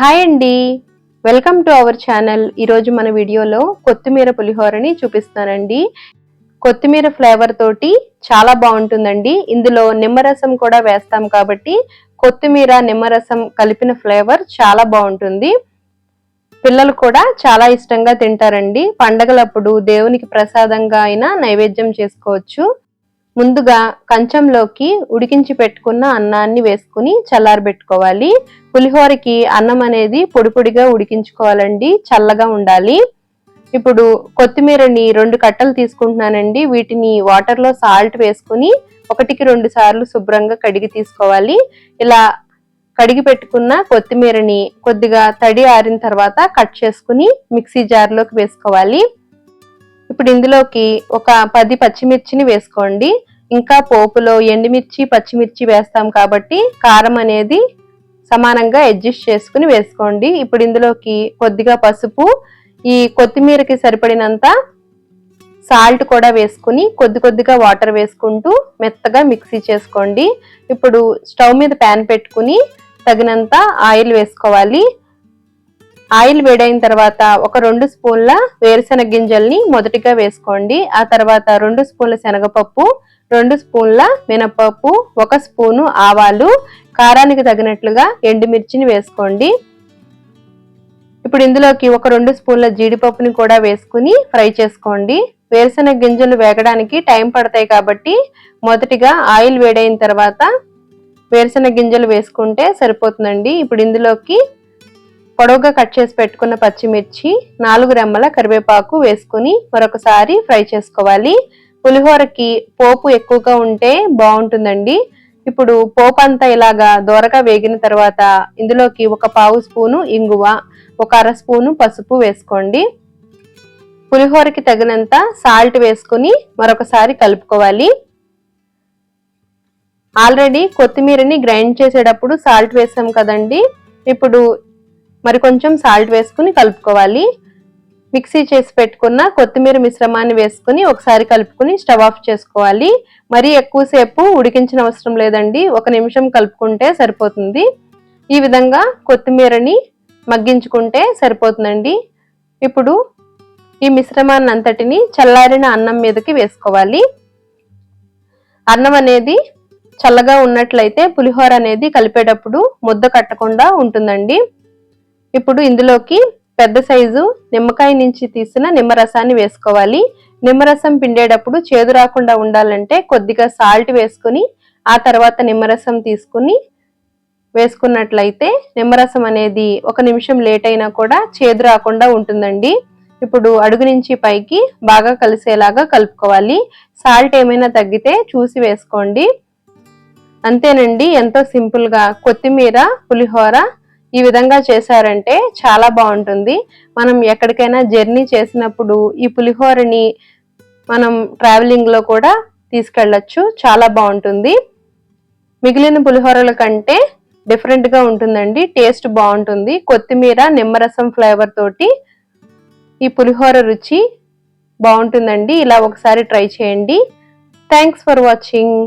Hi అండి. Welcome to our channel. ఈరోజు మన వీడియోలో కొత్తిమీర పులిహోరని చూపిస్తానండి. కొత్తిమీర ఫ్లేవర్ తోటి చాలా బాగుంటుందండి. ఇందులో నిమ్మరసం కూడా వేస్తాం కాబట్టి కొత్తిమీర నిమ్మరసం కలిపిన ఫ్లేవర్ చాలా బాగుంటుంది. పిల్లలు కూడా చాలా ఇష్టంగా తింటారండి. పండగలప్పుడు దేవునికి ప్రసాదంగా అయినా నైవేద్యం చేసుకోవచ్చు. ముందుగా కంచంలోకి ఉడికించి పెట్టుకున్న అన్నాన్ని వేసుకుని చల్లారబెట్టుకోవాలి. పులిహోరకి అన్నం అనేది పొడి పొడిగా ఉడికించుకోవాలండి. చల్లగా ఉండాలి. ఇప్పుడు కొత్తిమీరని రెండు కట్టలు తీసుకుంటున్నానండి. వీటిని వాటర్లో సాల్ట్ వేసుకుని ఒకటికి రెండు సార్లు శుభ్రంగా కడిగి తీసుకోవాలి. ఇలా కడిగి పెట్టుకున్న కొత్తిమీరని కొద్దిగా తడి ఆరిన తర్వాత కట్ చేసుకుని మిక్సీ జార్లోకి వేసుకోవాలి. ఇప్పుడు ఇందులోకి ఒక పది పచ్చిమిర్చిని వేసుకోండి. ఇంకా పోపులో ఎండుమిర్చి పచ్చిమిర్చి వేస్తాం కాబట్టి కారం అనేది సమానంగా అడ్జస్ట్ చేసుకుని వేసుకోండి. ఇప్పుడు ఇందులోకి కొద్దిగా పసుపు ఈ కొత్తిమీరకి సరిపడినంత సాల్ట్ కూడా వేసుకుని కొద్ది కొద్దిగా వాటర్ వేసుకుంటూ మెత్తగా మిక్సీ చేసుకోండి. ఇప్పుడు స్టవ్ మీద ప్యాన్ పెట్టుకుని తగినంత ఆయిల్ వేసుకోవాలి. ఆయిల్ వేడైన తర్వాత ఒక రెండు స్పూన్ల వేరుశెనగ గింజల్ని మొదటిగా వేసుకోండి. ఆ తర్వాత రెండు స్పూన్ల శనగపప్పు రెండు స్పూన్ల మినపప్పు ఒక స్పూను ఆవాలు కారానికి తగినట్లుగా ఎండుమిర్చిని వేసుకోండి. ఇప్పుడు ఇందులోకి ఒక రెండు స్పూన్ల జీడిపప్పుని కూడా వేసుకుని ఫ్రై చేసుకోండి. వేరుశెనగ గింజలు వేగడానికి టైం పడతాయి కాబట్టి మొదటిగా ఆయిల్ వేడైన తర్వాత వేరుశెనగ గింజలు వేసుకుంటే సరిపోతుందండి. ఇప్పుడు ఇందులోకి పొడవుగా కట్ చేసి పెట్టుకున్న పచ్చిమిర్చి నాలుగు రెమ్మల కరివేపాకు వేసుకుని మరొకసారి ఫ్రై చేసుకోవాలి. పులిహోరకి పోపు ఎక్కువగా ఉంటే బాగుంటుందండి. ఇప్పుడు పోపు అంతా ఇలాగా దోరగా వేగిన తర్వాత ఇందులోకి ఒక పావు స్పూను ఇంగువ ఒక అర స్పూను పసుపు వేసుకోండి. పులిహోరకి తగినంత సాల్ట్ వేసుకుని మరొకసారి కలుపుకోవాలి. ఆల్రెడీ కొత్తిమీరని గ్రైండ్ చేసేటప్పుడు సాల్ట్ వేసాం కదండి. ఇప్పుడు మరి కొంచెం సాల్ట్ వేసుకుని కలుపుకోవాలి. మిక్సీ చేసి పెట్టుకున్న కొత్తిమీర మిశ్రమాన్ని వేసుకుని ఒకసారి కలుపుకుని స్టవ్ ఆఫ్ చేసుకోవాలి. మరీ ఎక్కువసేపు ఉడికించిన అవసరం లేదండి. ఒక నిమిషం కలుపుకుంటే సరిపోతుంది. ఈ విధంగా కొత్తిమీరని మగ్గించుకుంటే సరిపోతుందండి. ఇప్పుడు ఈ మిశ్రమాన్ని అంతటిని చల్లారిన అన్నం మీదకి వేసుకోవాలి. అన్నం అనేది చల్లగా ఉన్నట్లయితే పులిహోర అనేది కలిపేటప్పుడు ముద్ద కట్టకుండా ఉంటుందండి. ఇప్పుడు ఇందులోకి పెద్ద సైజు నిమ్మకాయ నుంచి తీసిన నిమ్మరసాన్ని వేసుకోవాలి. నిమ్మరసం పిండేటప్పుడు చేదు రాకుండా ఉండాలంటే కొద్దిగా సాల్ట్ వేసుకుని ఆ తర్వాత నిమ్మరసం తీసుకుని వేసుకున్నట్లయితే నిమ్మరసం అనేది ఒక నిమిషం లేట్ అయినా కూడా చేదు రాకుండా ఉంటుందండి. ఇప్పుడు అడుగు నుంచి పైకి బాగా కలిసేలాగా కలుపుకోవాలి. సాల్ట్ ఏమైనా తగ్గితే చూసి వేసుకోండి. అంతేనండి ఎంతో సింపుల్గా కొత్తిమీర పులిహోర ఈ విధంగా చేశారంటే చాలా బాగుంటుంది. మనం ఎక్కడికైనా జర్నీ చేసినప్పుడు ఈ పులిహోరని మనం ట్రావెలింగ్లో కూడా తీసుకెళ్ళచ్చు. చాలా బాగుంటుంది. మిగిలిన పులిహోరల కంటే డిఫరెంట్గా ఉంటుందండి. టేస్ట్ బాగుంటుంది. కొత్తిమీర నిమ్మరసం ఫ్లేవర్ తోటి ఈ పులిహోర రుచి బాగుంటుందండి. ఇలా ఒకసారి ట్రై చేయండి. Thanks for watching